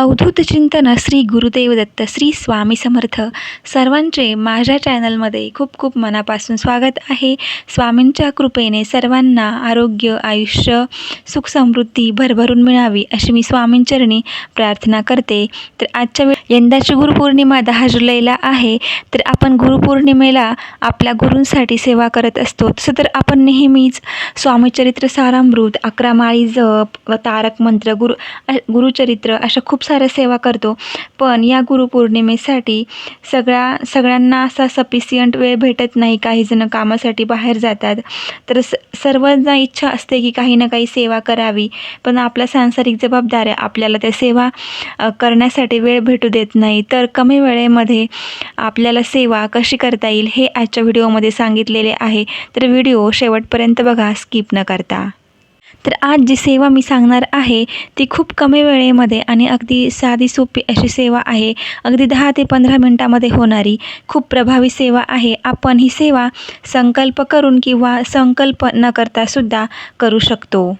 अवधूत चिंतन श्री गुरुदेव दत्त श्री स्वामी समर्थ सर्वांचे माझ्या चॅनलमध्ये खूप खूप मनापासून स्वागत आहे. स्वामींच्या कृपेने सर्वांना आरोग्य आयुष्य सुख समृद्धी भरभरून मिळावी अशी मी स्वामींचरणी प्रार्थना करते. तर आजच्या वेळ यंदाची गुरुपौर्णिमा दहा जुलैला आहे. तर आपण गुरुपौर्णिमेला आपल्या गुरूंसाठी सेवा करत असतो. तसं तर आपण नेहमीच स्वामीचरित्र सारामृत अकरा माळी जप व तारक मंत्र गुरु गुरुचरित्र अशा खूप साऱ्या सेवा करतो. पण या गुरुपौर्णिमेसाठी सगळ्या सगळ्यांना असा सफिशियंट वेळ भेटत नाही. काही जण कामासाठी बाहेर जातात. तर स सर्वांना इच्छा असते की काही ना काही सेवा करावी. पण आपल्या सांसारिक जबाबदाऱ्या आपल्याला त्या सेवा करण्यासाठी वेळ भेटू देत नाही. तर कमी वेळेमध्ये आपल्याला सेवा कशी करता येईल हे आजच्या व्हिडिओमध्ये सांगितलेले आहे. तर व्हिडिओ शेवटपर्यंत बघा. स्किप न करता. तर आज जी सेवा मी सांगणार आहे ती खूप कमी वेळेमध्ये आणि अगदी साधी सोपी अशी सेवा आहे. अगदी दहा ते पंधरा मिनटामध्ये होणारी खूप प्रभावी सेवा आहे. आपण ही सेवा संकल्प करून किंवा संकल्प न करतासुद्धा करू शकतो.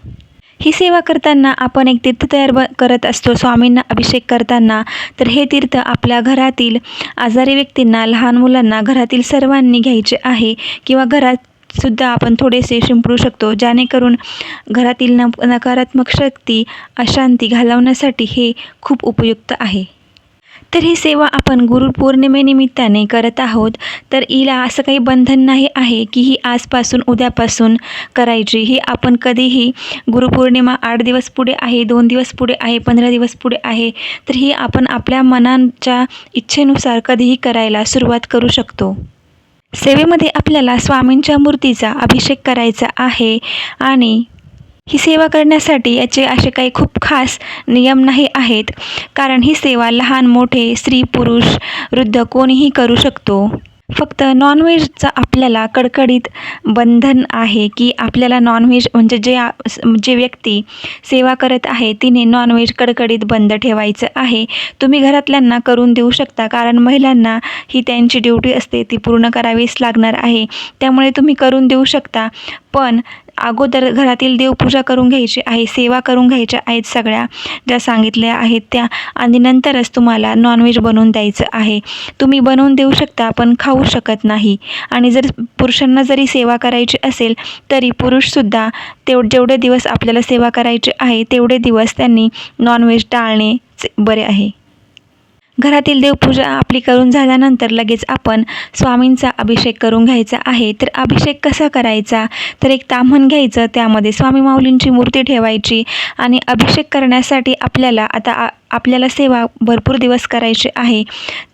ही सेवा करताना आपण एक तीर्थ तयार ब करत असतो स्वामींना अभिषेक करताना. तर हे तीर्थ आपल्या घरातील आजारी व्यक्तींना लहान मुलांना घरातील सर्वांनी घ्यायचे आहे किंवा घरात सुद्धा आपण थोडेसे शिंपडू शकतो जेणेकरून घरातील न नकारात्मक शक्ती अशांती घालवण्यासाठी हे खूप उपयुक्त आहे. तर ही सेवा आपण गुरुपौर्णिमेनिमित्ताने करत आहोत. तर हिला असं काही बंधन नाही आहे की ही आजपासून उद्यापासून करायची. ही आपण कधीही गुरुपौर्णिमा आठ दिवस पुढे आहे दोन दिवस पुढे आहे पंधरा दिवस पुढे आहे तर ही आपण आपल्या मनाच्या इच्छेनुसार कधीही करायला सुरुवात करू शकतो. सेवेमध्ये आपल्याला स्वामींच्या मूर्तीचा अभिषेक करायचा आहे आणि ही सेवा करण्यासाठी याचे असे काही खूप खास नियम नाही आहेत. कारण ही सेवा लहान मोठे स्त्री पुरुष वृद्ध कोणीही करू शकतो. फक्त नॉनव्हेजचं आपल्याला कडकडीत बंधन आहे की आपल्याला नॉनव्हेज म्हणजे जे जे व्यक्ती सेवा करत आहे तिने नॉनव्हेज कडकडीत बंद ठेवायचं आहे. तुम्ही घरातल्यांना करून देऊ शकता कारण महिलांना ही त्यांची ड्युटी असते ती पूर्ण करावीच लागणार आहे. त्यामुळे तुम्ही करून देऊ शकता. पण अगोदर घरातील देवपूजा करून घ्यायची आहे सेवा करून घ्यायच्या आहेत सगळ्या ज्या सांगितल्या आहेत त्या. आणि नंतरच तुम्हाला नॉनव्हेज बनवून द्यायचं आहे. तुम्ही बनवून देऊ शकता पण खाऊ शकत नाही. आणि जर पुरुषांना जरी सेवा करायची असेल तरी पुरुषसुद्धा तेव जेवढे दिवस आपल्याला सेवा करायची आहे तेवढे दिवस त्यांनी नॉनव्हेज टाळणे बरे आहे. घरातील देवपूजा आपली करून झाल्यानंतर लगेच आपण स्वामींचा अभिषेक करून घ्यायचा आहे. तर अभिषेक कसा करायचा? तर एक ताम्हण घ्यायचं त्यामध्ये स्वामी माऊलींची मूर्ती ठेवायची आणि अभिषेक करण्यासाठी आपल्याला आता आ आपल्याला सेवा भरपूर दिवस करायची आहे.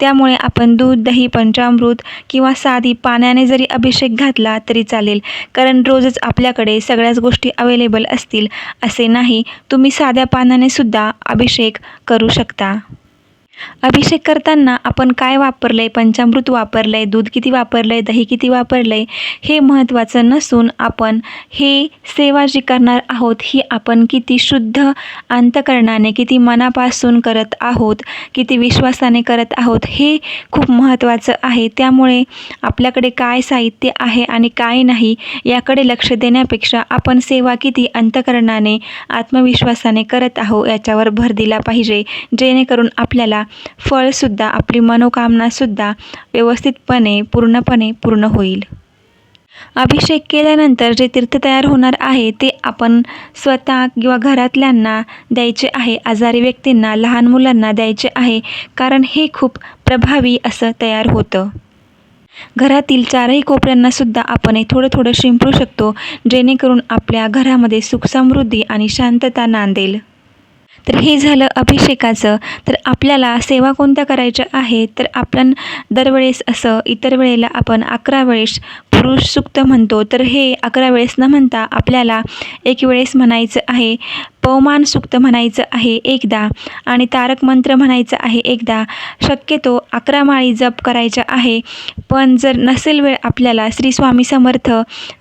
त्यामुळे आपण दूध दही पंचामृत किंवा साधी पाण्याने जरी अभिषेक घातला तरी चालेल. कारण रोजच आपल्याकडे सगळ्याच गोष्टी अवेलेबल असतील असे नाही. तुम्ही साध्या पाण्याने सुद्धा अभिषेक करू शकता. अभिषेक करताना आपण काय वापरलं आहे पंचामृत वापरलं आहे दूध किती वापरलं आहे दही किती वापरलं आहे हे महत्त्वाचं नसून आपण हे सेवा जी करणार आहोत ही आपण किती शुद्ध अंतकरणाने किती मनापासून करत आहोत किती विश्वासाने करत आहोत हे खूप महत्त्वाचं आहे. त्यामुळे आपल्याकडे काय साहित्य आहे आणि काय नाही याकडे लक्ष देण्यापेक्षा आपण सेवा किती अंतकरणाने आत्मविश्वासाने करत आहोत याच्यावर भर दिला पाहिजे. जेणेकरून आपल्याला फळसुद्धा आपली मनोकामनासुद्धा व्यवस्थितपणे पूर्णपणे पूर्ण होईल. अभिषेक केल्यानंतर जे तीर्थ तयार होणार आहे ते आपण स्वतः किंवा घरातल्यांना द्यायचे आहे आजारी व्यक्तींना लहान मुलांना द्यायचे आहे कारण हे खूप प्रभावी असं तयार होतं. घरातील चारही कोपऱ्यांनासुद्धा आपण हे थोडं थोडं शिंपडू शकतो जेणेकरून आपल्या घरामध्ये सुख समृद्धी आणि शांतता नांदेल. तर हे झालं अभिषेकाचं. तर आपल्याला सेवा कोणत्या करायच्या आहेत? तर आपण दरवेळेस असं इतर वेळेला आपण अकरा वेळेस पुरुष सुक्त म्हणतो तर हे अकरा वेळेस न म्हणता आपल्याला एक वेळेस म्हणायचं आहे. पवमान सुक्त म्हणायचं आहे एकदा आणि तारक मंत्र म्हणायचं आहे एकदा. शक्यतो अकरा माळी जप करायच्या आहे. पण जर नसेल वेळ आपल्याला श्री स्वामी समर्थ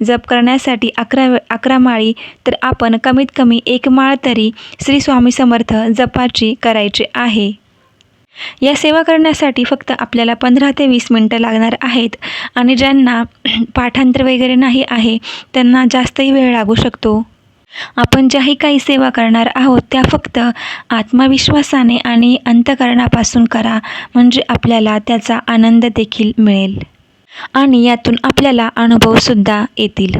जप करण्यासाठी अकरा वे अकरा माळी तर आपण कमीत कमी एक माळ तरी श्री स्वामी समर्थ जपाची करायची आहे. या सेवा करण्यासाठी फक्त आपल्याला पंधरा ते वीस मिनटं लागणार आहेत. आणि ज्यांना पाठांतर वगैरे नाही आहे त्यांना जास्तही वेळ लागू शकतो. आपण ज्याही काही सेवा करणार आहोत त्या फक्त आत्मविश्वासाने आणि अंतकरणापासून करा म्हणजे आपल्याला त्याचा आनंद देखील मिळेल. आणि यातून आपल्याला अनुभवसुद्धा येतील.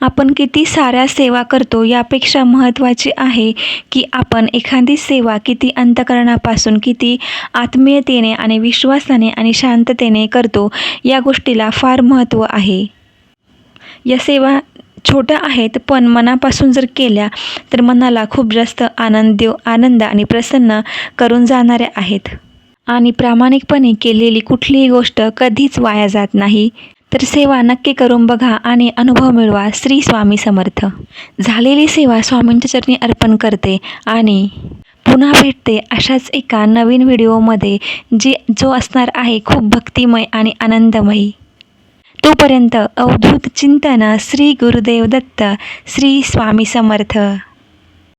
आपण किती साऱ्या सेवा करतो यापेक्षा महत्त्वाचे आहे की आपण एखादी सेवा किती अंतकरणापासून किती आत्मीयतेने आणि विश्वासाने आणि शांततेने करतो या गोष्टीला फार महत्त्व आहे. या सेवा छोट्या आहेत पण मनापासून जर केल्या तर मनाला खूप जास्त आनंद आनंद आणि प्रसन्न करून जाणाऱ्या आहेत. आणि प्रामाणिकपणे केलेली कुठलीही गोष्ट कधीच वाया जात नाही. तर सेवा नक्की करून बघा आणि अनुभव मिळवा. श्री स्वामी समर्थ. झालेली सेवा स्वामींच्या चरणी अर्पण करते आणि पुन्हा भेटते अशाच एका नवीन व्हिडिओमध्ये जी जो असणार आहे खूप भक्तिमय आणि आनंदमयी. तोपर्यंत अवधूत चिंतन श्री गुरुदेव दत्त श्री स्वामी समर्थ.